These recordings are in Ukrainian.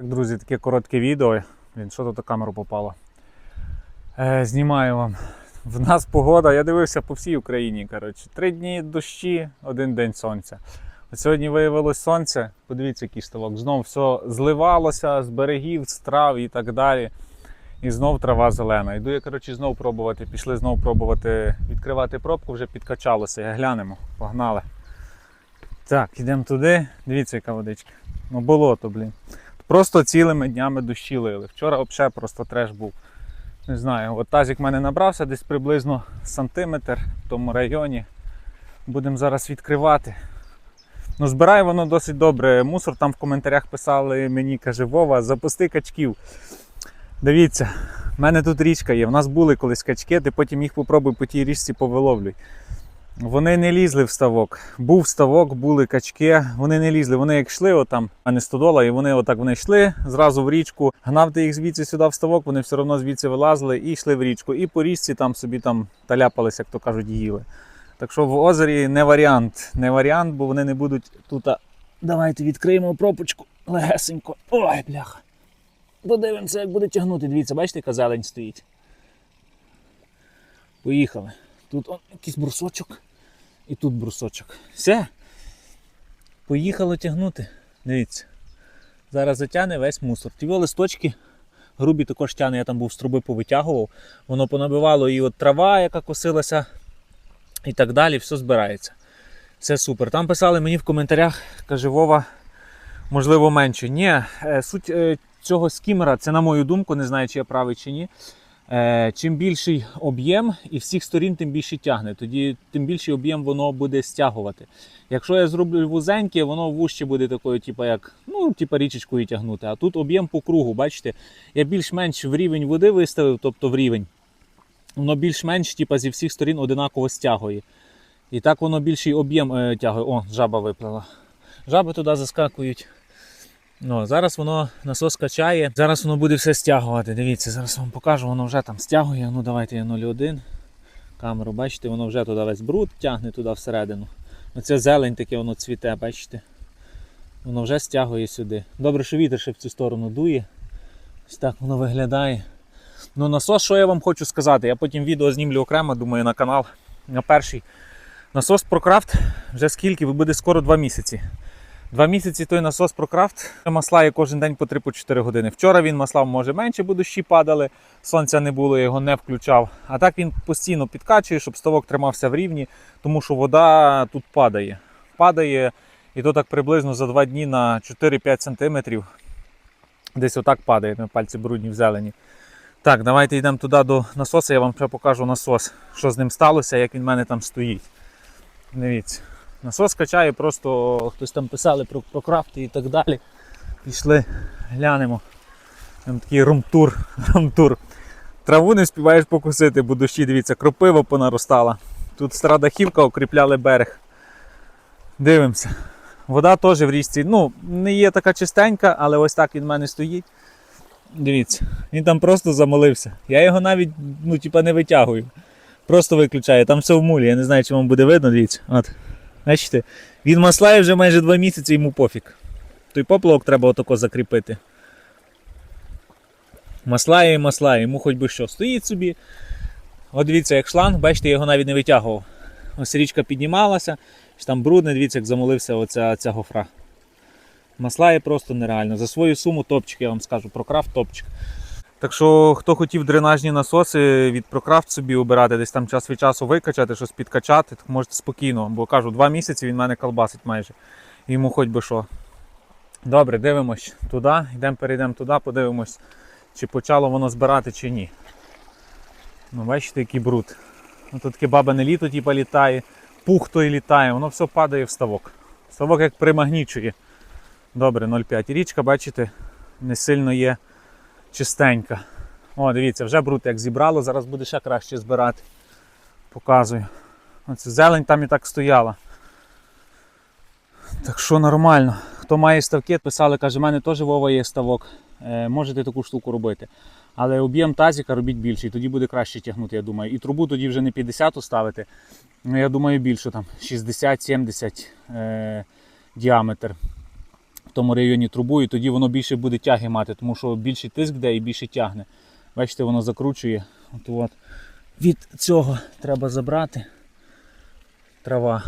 Так, друзі, таке коротке відео. Блін, що тут на камеру попало? Е, знімаю вам. В нас погода, я дивився по всій Україні. Коротше. Три дні дощі, один день сонця. От сьогодні виявилось сонце. Подивіться, який ставок. Знов все зливалося з берегів, з трав і так далі. І знов трава зелена. Йду я, коротше, знов пробувати. Пішли знов пробувати відкривати пробку, вже підкачалося. Я глянемо, погнали. Так, йдемо туди. Дивіться, яка водичка. Ну, болото, блін. Просто цілими днями дощі лили. Вчора взагалі просто треш був. Не знаю, от тазик в мене набрався десь приблизно сантиметр в тому районі. Будемо зараз відкривати. Ну, збирає воно досить добре. Мусор там в коментарях писали мені, каже, Вова, запусти качків. Дивіться, в мене тут річка є. В нас були колись качки, ти потім їх попробуй по тій річці повиловлюй. Вони не лізли в ставок. Був ставок, були качки, вони не лізли. Вони як йшли, отам, а не стодола, і вони отак вони йшли зразу в річку. Гнав ти їх звідси сюди в ставок, вони все одно звідси вилазили і йшли в річку. І по річці там собі там таляпались, як то кажуть, їли. Так що в озері не варіант. Не варіант, бо вони не будуть тут. Давайте відкриємо пропочку легесенько. Ой, бляха. Подивимося, як буде тягнути. Дивіться, бачите, яка зелень стоїть. Поїхали. Тут он, якийсь брусочок. І тут брусочок. Все. Поїхало тягнути. Дивіться. Зараз затягне весь мусор. Ті листочки грубі також тягне, я там був з труби повитягував. Воно понабивало і от трава, яка косилася, і так далі, все збирається. Все супер. Там писали мені в коментарях, каже Вова, можливо, менше. Ні, е, суть е, цього скімера, це на мою думку, не знаю, чи я правий чи ні. Е, Чим більший об'єм і всіх сторін, тим більше тягне. Тоді тим більший об'єм воно буде стягувати. Якщо я зроблю вузеньке, воно вужче буде такою, типу, як ну, типу річечкою тягнути. А тут об'єм по кругу, бачите, я більш-менш в рівень води виставив, тобто в рівень. Воно більш-менш типу, зі всіх сторін одинаково стягує. І так воно більший об'єм е, тягує. О, жаба виплила. Жаби туди заскакують. Ну, зараз воно насос качає, зараз воно буде все стягувати. Дивіться, зараз вам покажу, воно вже там стягує. Ну давайте я 0,1. Камеру, бачите, воно вже туди весь бруд тягне туди всередину. Оце зелень таке воно цвіте, бачите? Воно вже стягує сюди. Добре, що вітер ще в цю сторону дує. Ось так воно виглядає. Ну, насос, що я вам хочу сказати, я потім відео знімлю окремо, думаю, на канал. На перший. Насос ProCraft вже скільки, буде скоро 2 місяці. Два місяці той насос ProCraft маслає кожен день по 3-4 години. Вчора він маслав може менше, бо дощі падали, сонця не було, його не включав. А так він постійно підкачує, щоб ставок тримався в рівні, тому що вода тут падає. Падає, і то так приблизно за 2 дні на 4-5 см. Десь отак падає, на пальці брудні в зелені. Так, давайте йдемо туди до насоса, я вам ще покажу насос, що з ним сталося, як він в мене там стоїть. Дивіться. Насос качає, просто хтось там писали про, про крафти і так далі. Пішли, глянемо. Там такий румтур. румтур. Траву не співаєш покусити, бо дощі, дивіться, кропива понаростала. Тут стара дахівка, укріпляли берег. Дивимося. Вода теж в річці. Ну, не є така чистенька, але ось так він в мене стоїть. Дивіться, він там просто замолився. Я його навіть ну, типа, не витягую. Просто виключаю. Там все в мулі. Я не знаю, чи вам буде видно, дивіться. От. Бачите, він маслає вже майже 2 місяці, йому пофіг. Той поплавок треба отако закріпити. Маслає і маслає, йому хоч би що. Стоїть собі. От дивіться, як шланг, бачите, я його навіть не витягував. Ось річка піднімалася, там брудне, дивіться, як замолився оця ця гофра. Маслає просто нереально. За свою суму топчик, я вам скажу, про крафт топчик. Так що, хто хотів дренажні насоси від ProCraft собі обирати, десь там час від часу викачати, щось підкачати, так можете спокійно, бо кажу, два місяці він мене колбасить майже. Йому хоч би що. Добре, дивимось туди, йдемо, перейдемо туди, подивимось, чи почало воно збирати, чи ні. Ну, бачите, який бруд. Ну, Тут таке бабине літо типу, літає, пух той літає, воно все падає в ставок. Ставок як примагнічує. Добре, 0,5. Річка, бачите, не сильно є чистенька. О, дивіться, вже бруд як зібрало, зараз буде ще краще збирати. Показую. Оце зелень там і так стояла. Так що нормально. Хто має ставки, писали, каже, в мене теж Вова є ставок. Е, можете таку штуку робити. Але об'єм тазіка робіть більший, тоді буде краще тягнути, я думаю. І трубу тоді вже не 50 ставити. Ну, я думаю, більше там 60-70 е, діаметр. В тому районі трубу, і тоді воно більше буде тяги мати, тому що більший тиск де і більше тягне. Бачите, воно закручує. От, от. Від цього треба забрати трава.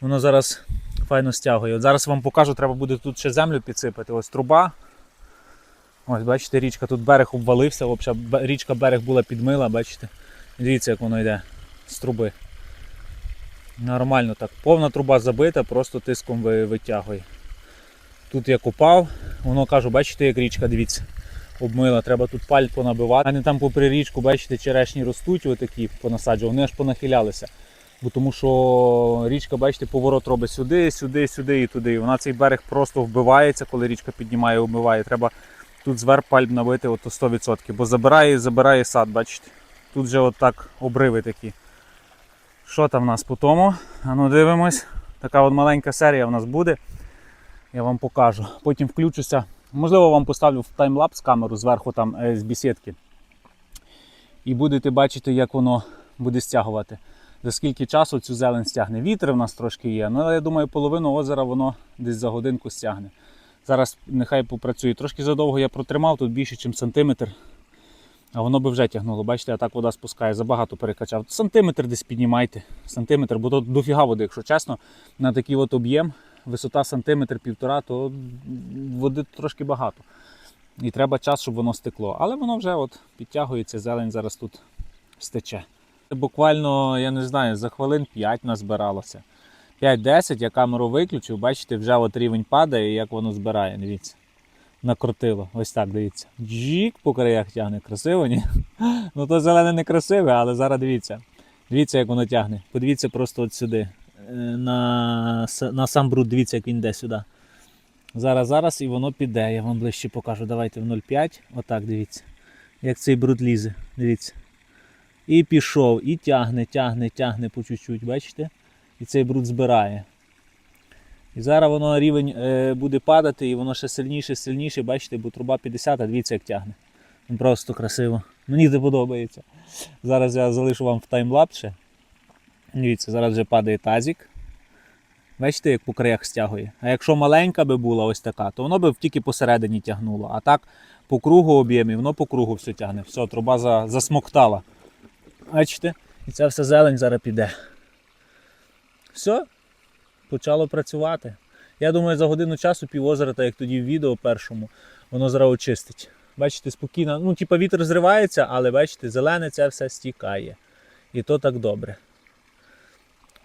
Воно зараз файно стягує. От зараз вам покажу, треба буде тут ще землю підсипати. Ось труба. Ось, бачите, річка, тут берег обвалився, річка берег була підмила, бачите. Дивіться, як воно йде з труби. Нормально так. Повна труба забита, просто тиском витягує. Тут я копав, воно кажу, бачите, як річка, дивіться, обмила, треба тут паль понабивати. А не там попри річку, бачите, черешні ростуть, отакі понасаджували, вони аж понахилялися. Бо тому що річка, бачите, поворот робить сюди, сюди, сюди і туди. І вона цей берег просто вбивається, коли річка піднімає, вбиває. Треба тут зверх пальб набити от 100%, бо забирає, забирає сад, бачите. Тут вже отак обриви такі. Що там в нас по тому? А ну дивимось. Така от маленька серія в нас буде. Я вам покажу. Потім включуся. Можливо, вам поставлю в таймлапс камеру зверху там е, з бісідки. І будете бачити, як воно буде стягувати. За скільки часу цю зелень стягне. Вітер в нас трошки є, ну, але я думаю, половину озера воно десь за годинку стягне. Зараз нехай попрацює. Трошки задовго я протримав, тут більше, ніж сантиметр. А воно би вже тягнуло. Бачите, а так вода спускає, забагато перекачав. Сантиметр десь піднімайте. Сантиметр, бо тут дофіга води, якщо чесно, на такий от об'єм, висота сантиметр півтора, то води трошки багато. І треба час, щоб воно стекло. Але воно вже от підтягується, зелень зараз тут стече. Буквально, я не знаю, за хвилин 5 назбиралося. 5-10, я камеру виключив, бачите, вже от рівень падає, і як воно збирає, дивіться. Накрутило. Ось так, дивіться. Джік по краях тягне. Красиво, ні? Ну то зелене не красиве, але зараз дивіться. Дивіться, як воно тягне. Подивіться просто от сюди. Е, На, на сам бруд, дивіться, як він йде сюди. Зараз, зараз і воно піде. Я вам ближче покажу. Давайте в 0,5. Отак, дивіться. Як цей бруд лізе. Дивіться. І пішов, і тягне, тягне, тягне по чуть-чуть, бачите? І цей бруд збирає. І зараз воно рівень е, буде падати, і воно ще сильніше, сильніше, бачите, бо труба 50, а дивіться, як тягне. Ну, Просто красиво. Мені це подобається. Зараз я залишу вам в таймлапс ще. Дивіться, зараз вже падає тазик. Бачите, як по краях стягує. А якщо маленька би була ось така, то воно б тільки посередині тягнуло. А так по кругу об'ємі, воно по кругу все тягне. Все, труба за, засмоктала. Бачите? І ця вся зелень зараз піде. Все, почало працювати. Я думаю, за годину часу півозера, так як тоді в відео першому, воно зараз очистить. Бачите, спокійно. Ну, типа вітер зривається, але бачите, зелене це все стікає. І то так добре.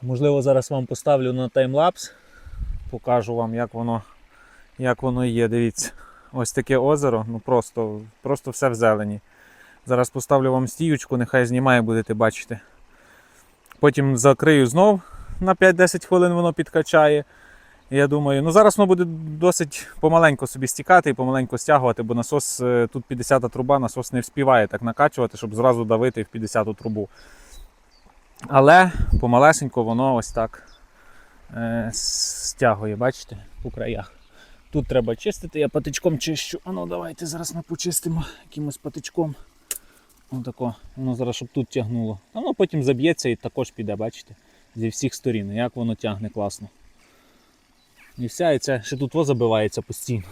Можливо, зараз вам поставлю на таймлапс. Покажу вам, як воно, як воно є. Дивіться. Ось таке озеро, ну просто, просто все в зелені. Зараз поставлю вам стіючку, нехай знімає, будете бачити. Потім закрию знов на 5-10 хвилин воно підкачає. Я думаю, ну зараз воно буде досить помаленько собі стікати і помаленько стягувати, бо насос е, тут 50-та труба, насос не вспіває так накачувати, щоб зразу давити в 50-ту трубу. Але помалесенько воно ось так е, стягує, бачите, по краях. Тут треба чистити, я патичком чищу. А ну давайте зараз ми почистимо якимось патичком. Отако, воно зараз щоб тут тягнуло. А воно потім заб'ється і також піде, бачите? Зі всіх сторін. Як воно тягне класно. І все, і це ще тут во забивається постійно.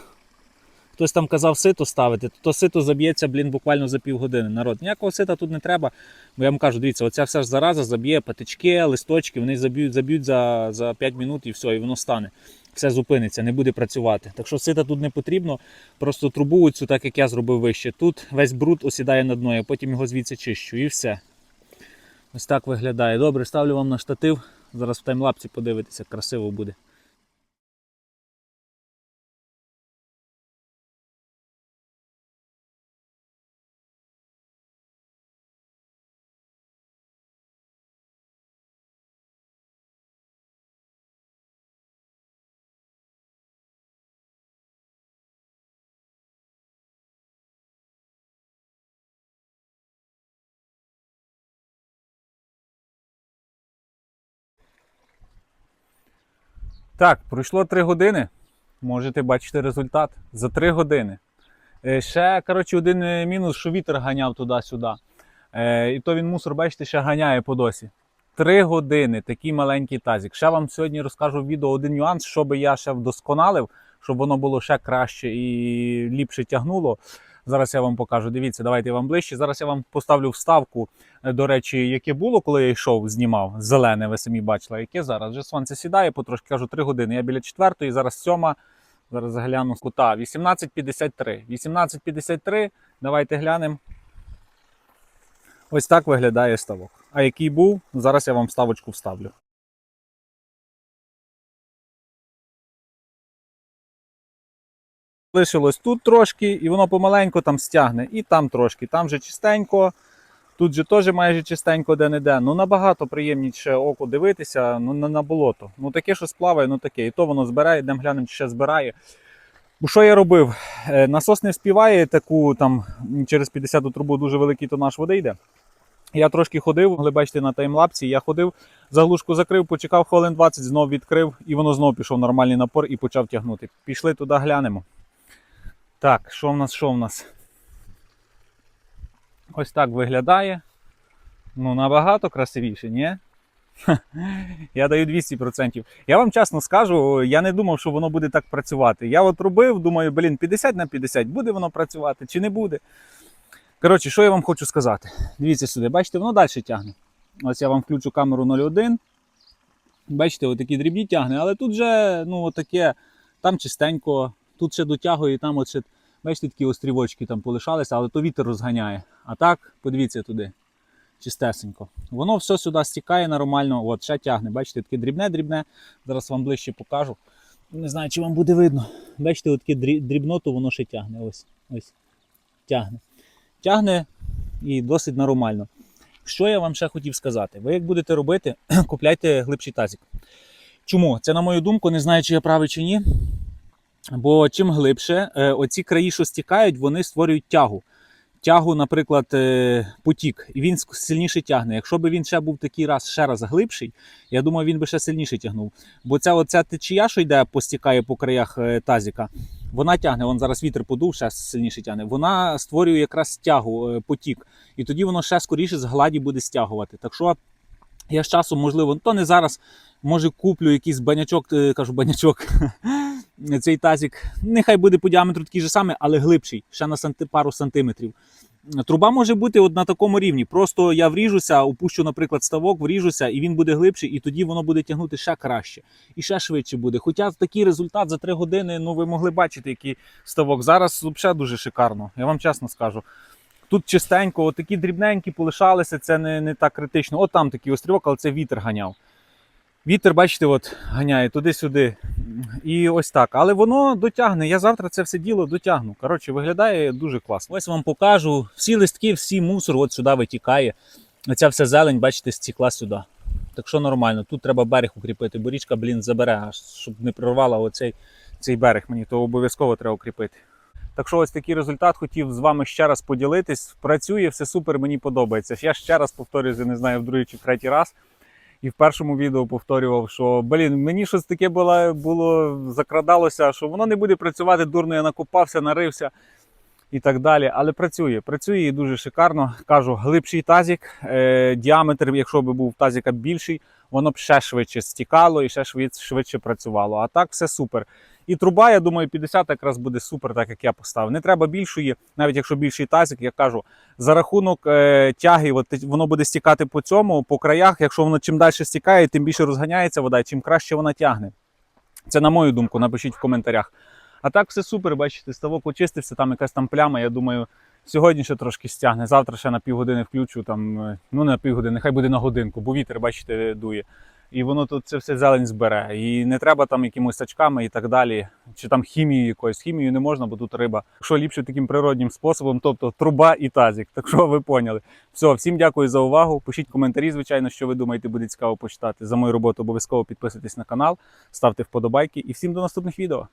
Хтось там казав сито ставити, то, то сито заб'ється, блін, буквально за півгодини. Народ. Ніякого сита тут не треба. Бо я вам кажу, дивіться, оця вся ж зараза заб'є патички, листочки, вони заб'ють, заб'ють за, за 5 минут і все, і воно стане. Все зупиниться, не буде працювати. Так що сита тут не потрібно. Просто трубу цю, так як я зробив вище. Тут весь бруд осідає на дно, я потім його звідси чищу і все. Ось так виглядає. Добре, ставлю вам на штатив. Зараз в таймлапсі подивитися, красиво буде. Так, пройшло 3 години. Можете бачити результат за 3 години. Е, Ще, коротше, один е, мінус, що вітер ганяв туди-сюди. Е, І то він мусор, бачите, ще ганяє по досі. 3 години такий маленький тазик. Ще вам сьогодні розкажу в відео один нюанс, що би я ще вдосконалив, щоб воно було ще краще і ліпше тягнуло. Зараз я вам покажу. Дивіться, давайте я вам ближче. Зараз я вам поставлю вставку, е, до речі, яке було, коли я йшов, знімав. Зелене, ви самі бачили, яке зараз. Вже сонце сідає, потрошки кажу 3 години. Я біля четвертої, зараз сьома. Зараз загляну з кута. 18.53. 18.53. Давайте глянемо. Ось так виглядає ставок. А який був, зараз я вам вставочку вставлю. Лишилось тут трошки, і воно помаленьку там стягне, і там трошки. Там же чистенько, тут же теж майже чистенько де-не-де. Ну набагато приємніше оку дивитися ну, на, на болото. Ну таке, що сплаває, ну таке. І то воно збирає, йдемо глянемо, чи ще збирає. Бо що я робив? Е, Насос не вспіває таку там через 50 трубу дуже великий тонаж води йде. Я трошки ходив, могли бачити на таймлапсі. Я ходив, заглушку закрив, почекав хвилин 20, знов відкрив, і воно знов пішов нормальний напор і почав тягнути. Пішли туди, глянемо. Так, що в нас, що в нас? Ось так виглядає. Ну, набагато красивіше, ні? Я даю 200%. Я вам чесно скажу, я не думав, що воно буде так працювати. Я от робив, думаю, блін, 50 на 50, буде воно працювати чи не буде. Коротше, що я вам хочу сказати? Дивіться сюди, бачите, воно далі тягне. Ось я вам включу камеру 01. Бачите, отакі дрібні тягне, але тут же, ну, отаке, там чистенько, тут ще дотягує, там от ще, бачите, такі острівочки там полишалися, але то вітер розганяє. А так, подивіться туди, чистесенько. Воно все сюди стікає нормально, от ще тягне. Бачите, таке дрібне-дрібне. Зараз вам ближче покажу. Не знаю, чи вам буде видно. Бачите, таке дрібноту воно ще тягне. Ось, ось. Тягне. Тягне і досить нормально. Що я вам ще хотів сказати? Ви як будете робити, купляйте глибший тазик. Чому? Це, на мою думку, не знаю, чи я правий чи ні. Бо чим глибше, е, оці краї, що стікають, вони створюють тягу. Тягу, наприклад, е, потік, і він сильніше тягне. Якщо б він ще був такий раз ще раз глибший, я думаю, він би ще сильніше тягнув. Бо ця оця течія, що йде, постікає по краях е, тазіка, вона тягне. Вон зараз вітер подув, ще сильніше тягне. Вона створює якраз тягу, потік. І тоді воно ще скоріше з гладі буде стягувати. Так що я з часом, можливо, то не зараз, може куплю якийсь банячок, кажу банячок. Цей тазик, нехай буде по діаметру такий же самий, але глибший, ще на санти, пару сантиметрів. Труба може бути от на такому рівні. Просто я вріжуся, опущу, наприклад, ставок, вріжуся, і він буде глибший, і тоді воно буде тягнути ще краще і ще швидше буде. Хоча такий результат за 3 години, ну ви могли бачити, який ставок. Зараз взагалі дуже шикарно. Я вам чесно скажу. Тут чистенько, такі дрібненькі полишалися, це не, не так критично. От там такий острівок, але це вітер ганяв. Вітер, бачите, от ганяє туди-сюди. І ось так. Але воно дотягне. Я завтра це все діло дотягну. Коротше, виглядає дуже класно. Ось вам покажу. Всі листки, всі мусор от сюди витікає. Оця вся зелень, бачите, стікла сюди. Так що нормально. Тут треба берег укріпити, бо річка, блін, забере, аж щоб не прорвала оцей цей берег. Мені то обов'язково треба укріпити. Так що ось такий результат хотів з вами ще раз поділитись. Працює, все супер, мені подобається. Я ще раз повторюю, не знаю, в другий чи в третій раз. І в першому відео повторював, що блін, мені щось таке було, було закрадалося, що воно не буде працювати дурно, я накопався, нарився і так далі. Але працює, працює і дуже шикарно. Кажу, глибший тазик, е, діаметр, якщо б був тазика більший, воно б ще швидше стікало і ще швидше, працювало. А так все супер. І труба, я думаю, 50 якраз буде супер, так як я поставив. Не треба більшої, навіть якщо більший тазик, я кажу, за рахунок е, тяги, от, воно буде стікати по цьому, по краях. Якщо воно чим далі стікає, тим більше розганяється вода, і чим краще вона тягне. Це на мою думку, напишіть в коментарях. А так все супер, бачите, ставок очистився, там якась там пляма. Я думаю, сьогодні ще трошки стягне. Завтра ще на півгодини включу, там, е, ну не на півгодини, нехай буде на годинку, бо вітер, бачите, дує. І воно тут це все зелень збере. І не треба там якимось сачками і так далі, чи там хімією якоюсь. Хімією не можна, бо тут риба. Що ліпше таким природнім способом, тобто труба і тазик. Так що ви поняли. Все, всім дякую за увагу. Пишіть коментарі, звичайно, що ви думаєте, буде цікаво почитати. За мою роботу обов'язково підписуйтесь на канал, ставте вподобайки і всім до наступних відео.